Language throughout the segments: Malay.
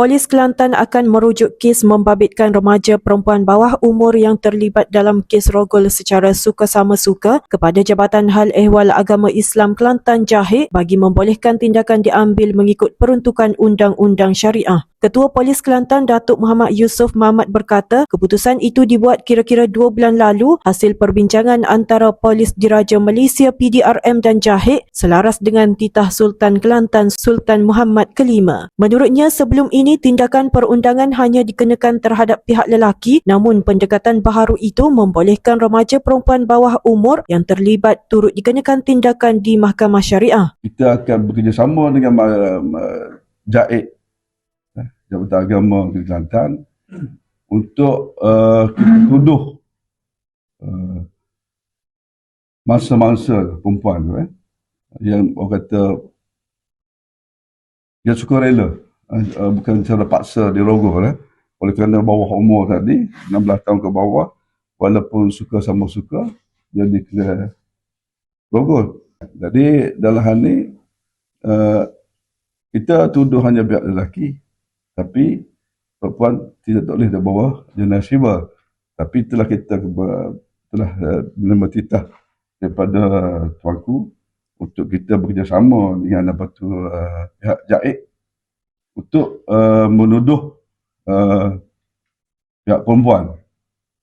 Polis Kelantan akan merujuk kes membabitkan remaja perempuan bawah umur yang terlibat dalam kes rogol secara suka-sama suka kepada Jabatan Hal Ehwal Agama Islam Kelantan Jahit bagi membolehkan tindakan diambil mengikut peruntukan undang-undang syariah. Ketua Polis Kelantan Datuk Muhammad Yusof Mahmat berkata, keputusan itu dibuat kira-kira dua bulan lalu hasil perbincangan antara Polis Diraja Malaysia PDRM dan Jahit selaras dengan titah Sultan Kelantan Sultan Muhammad kelima. Menurutnya sebelum ini tindakan perundangan hanya dikenakan terhadap pihak lelaki namun pendekatan baharu itu membolehkan remaja perempuan bawah umur yang terlibat turut dikenakan tindakan di Mahkamah Syariah. kita akan bekerjasama dengan uh, uh, eh, Jabatan Agama Kelantan untuk uh, tuduh uh, mangsa-mangsa perempuan tu eh, yang orang kata dia suka rela. Uh, uh, bukan secara paksa dirogol eh, oleh kerana bawah umur tadi 16 tahun ke bawah walaupun suka sama suka dia declare rogol. Jadi dalam hal ni uh, kita tuduh hanya pihak lelaki tapi perempuan tidak boleh di bawah jenayah syiba tapi telah kita telah uh, menerima titah daripada tuanku untuk kita bekerjasama dengan apa tu uh, pihak JAID untuk uh, menuduh uh, pihak perempuan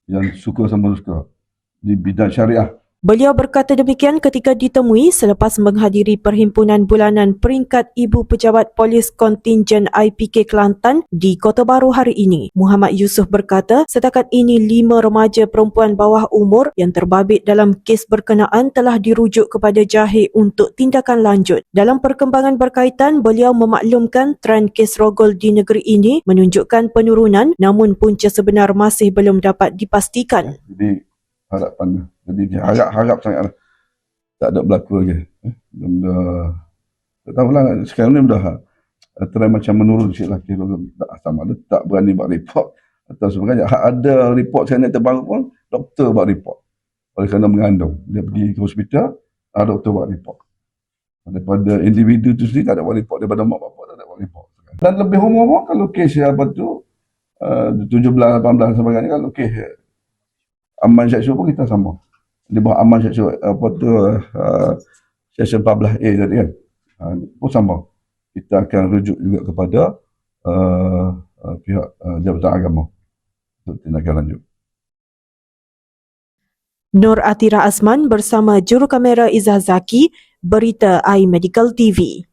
yang suka sama suka di bidang syariah Beliau berkata demikian ketika ditemui selepas menghadiri perhimpunan bulanan peringkat Ibu Pejabat Polis Kontingen IPK Kelantan di Kota Baru hari ini. Muhammad Yusof berkata, setakat ini lima remaja perempuan bawah umur yang terbabit dalam kes berkenaan telah dirujuk kepada Jahit untuk tindakan lanjut. Dalam perkembangan berkaitan, beliau memaklumkan trend kes rogol di negeri ini menunjukkan penurunan namun punca sebenar masih belum dapat dipastikan. Jadi harapan dia. Jadi dia harap-harap sangatlah tak ada berlaku lagi. Eh, belum dah tak tahulah sekarang ni dah trend macam menurun sikit lah kira tak sama ada tak berani buat report atau sebagainya. Ha- Ada report sekarang ni terbaru pun doktor buat report. Oleh kerana mengandung. Dia pergi ke hospital, ah, doktor buat report. Daripada individu tu sendiri tak ada buat report. Daripada mak bapak tak ada buat report. Dan lebih umur pun kalau kes apa tu uh, 17, 18 sebagainya kalau kes aman seksual pun kita sama. Di bawah aman seksual apa tu uh, section 14A tadi kan. Uh, pun sama. Kita akan rujuk juga kepada uh, uh, pihak uh, Jabatan Agama untuk tindakan lanjut. Nur Atira Azman bersama juru kamera Izzah Zaki, Berita iMedical TV.